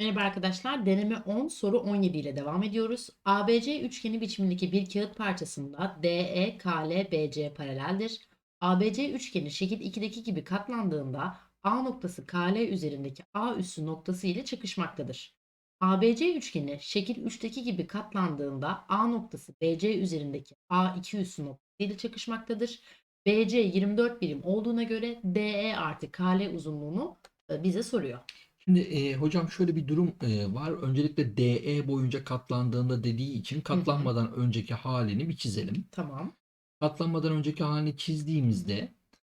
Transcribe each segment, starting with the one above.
Merhaba arkadaşlar. Deneme 10 soru 17 ile devam ediyoruz. ABC üçgeni biçimindeki bir kağıt parçasında DE, KL, BC paraleldir. ABC üçgeni şekil 2'deki gibi katlandığında A noktası KL üzerindeki A üssü noktası ile çakışmaktadır. ABC üçgeni şekil 3'teki gibi katlandığında A noktası BC üzerindeki A2 üssü noktası ile çakışmaktadır. BC 24 birim olduğuna göre DE artı KL uzunluğunu e, bize soruyor. Şimdi e, hocam şöyle bir durum e, var. Öncelikle DE boyunca katlandığında dediği için katlanmadan önceki halini bir çizelim. Tamam. Katlanmadan önceki halini çizdiğimizde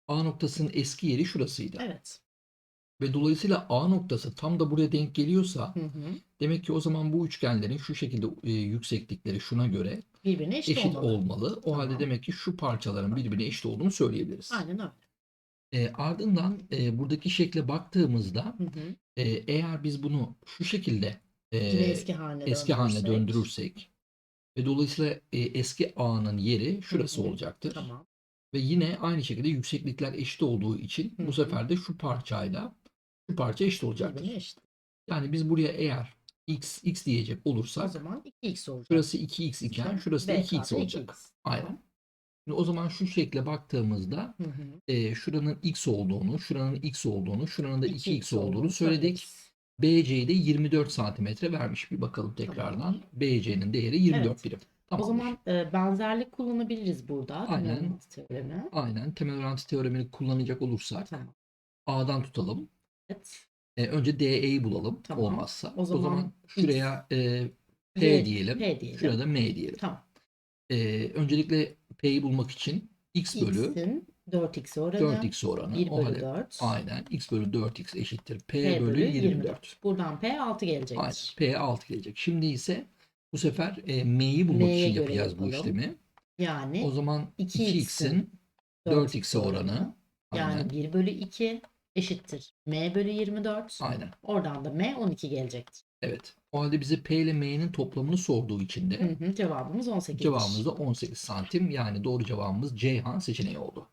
A noktasının eski yeri şurasıydı. Evet. Ve dolayısıyla A noktası tam da buraya denk geliyorsa Hı hı. demek ki o zaman bu üçgenlerin şu şekilde e, yükseklikleri şuna göre Birbirine eşit, eşit olmalı. olmalı. O halde Tamam. demek ki şu parçaların birbirine eşit olduğunu söyleyebiliriz. Aynen öyle. E, ardından e, buradaki şekle baktığımızda Hı hı. e, eğer biz bunu şu şekilde Yine eski haline eski haline döndürürsek. döndürürsek ve dolayısıyla e, eski A'nın yeri şurası Hı hı. olacaktır. Tamam. Ve yine aynı şekilde yükseklikler eşit olduğu için Hı hı. bu sefer de şu parçayla şu parça eşit olacaktır. Eşit. Yani biz buraya eğer x x diyecek O olursak zaman 2x olacak. şurası 2x iken şurası da B 2x katı olacak. 2x. Aynen. Şimdi o zaman şu şekle baktığımızda Hı hı. e, şuranın x olduğunu, şuranın x olduğunu, şuranın da 2x, 2x olduğunu söyledik. söyleriz. BC'de 24 santimetre vermiş. Bir bakalım tekrardan. Tamam. BC'nin değeri 24 Evet. birim. O Tamamdır. zaman e, benzerlik kullanabiliriz burada. Aynen. Temel teoremi. Aynen temel orantı teoremini kullanacak olursak Tamam. A'dan tutalım. Evet. E, önce DE'yi bulalım Tamam. olmazsa. O O zaman, zaman şuraya e, P P- diyelim. P diyelim. Şurada M diyelim. Tamam. E, öncelikle P'yi bulmak için x bölü X'in 4x oranı. 4x oranı. 1 o bölü halde 4. aynen x bölü 4x eşittir P, P bölü 24. Buradan P 6 Aynen. gelecektir. P 6 gelecek. Şimdi ise bu sefer e, M'yi bulmak M'ye için göre yapacağız bu yapalım. işlemi. Yani O zaman 2x'in 2x'in 4x oranı. Yani Aynen. 1 bölü 2 eşittir. M bölü 24. Aynen. Oradan da M 12 gelecektir. Evet. O halde bize P ile M'nin toplamını sorduğu için de Hı hı, cevabımız 18. cevabımız da 18 santim. Yani doğru cevabımız Ceyhan seçeneği oldu.